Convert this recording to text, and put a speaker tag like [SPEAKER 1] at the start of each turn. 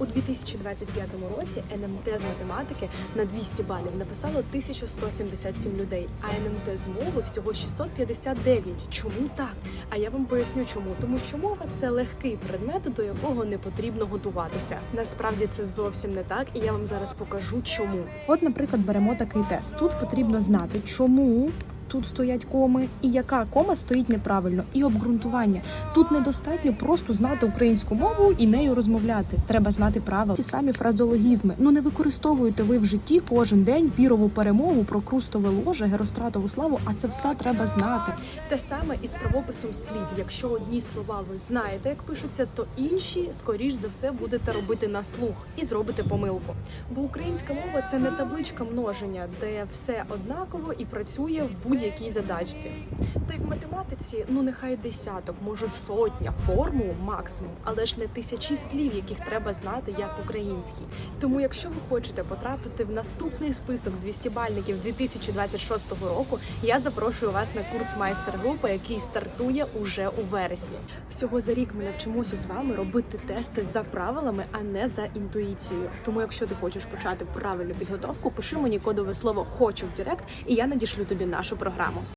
[SPEAKER 1] У 2025 році НМТ з математики на 200 балів написало 1177 людей, а НМТ з мови всього 659. Чому так? А я вам поясню, чому. Тому що мова це легкий предмет, до якого не потрібно готуватися. Насправді це зовсім не так, і я вам зараз покажу, чому.
[SPEAKER 2] От, наприклад, беремо такий тест. Тут потрібно знати, чому тут стоять коми і яка кома стоїть неправильно, і обґрунтування. Тут недостатньо просто знати українську мову і нею розмовляти. Треба знати правила. Ті самі фразологізми. Ну не використовуєте ви в житті кожен день пірову перемогу, прокрустове ложе, геростратову славу. А це все треба знати.
[SPEAKER 1] Те саме і з правописом слів. Якщо одні слова ви знаєте, як пишуться, то інші, скоріш за все, будете робити на слух і зробите помилку. Бо українська мова це не табличка множення, де все однаково і працює в будь-якій задачці. Та й в математиці, ну нехай десяток, може сотня формул максимум, але ж не тисячі слів, яких треба знати як український. Тому, якщо ви хочете потрапити в наступний список 200 бальників 2026 року, я запрошую вас на курс майстер-групи, який стартує уже у вересні. Всього за рік ми навчимося з вами робити тести за правилами, а не за інтуїцією. Тому, якщо ти хочеш почати правильну підготовку, пиши мені кодове слово хочу в Директ, і я надішлю тобі нашу програму. programu.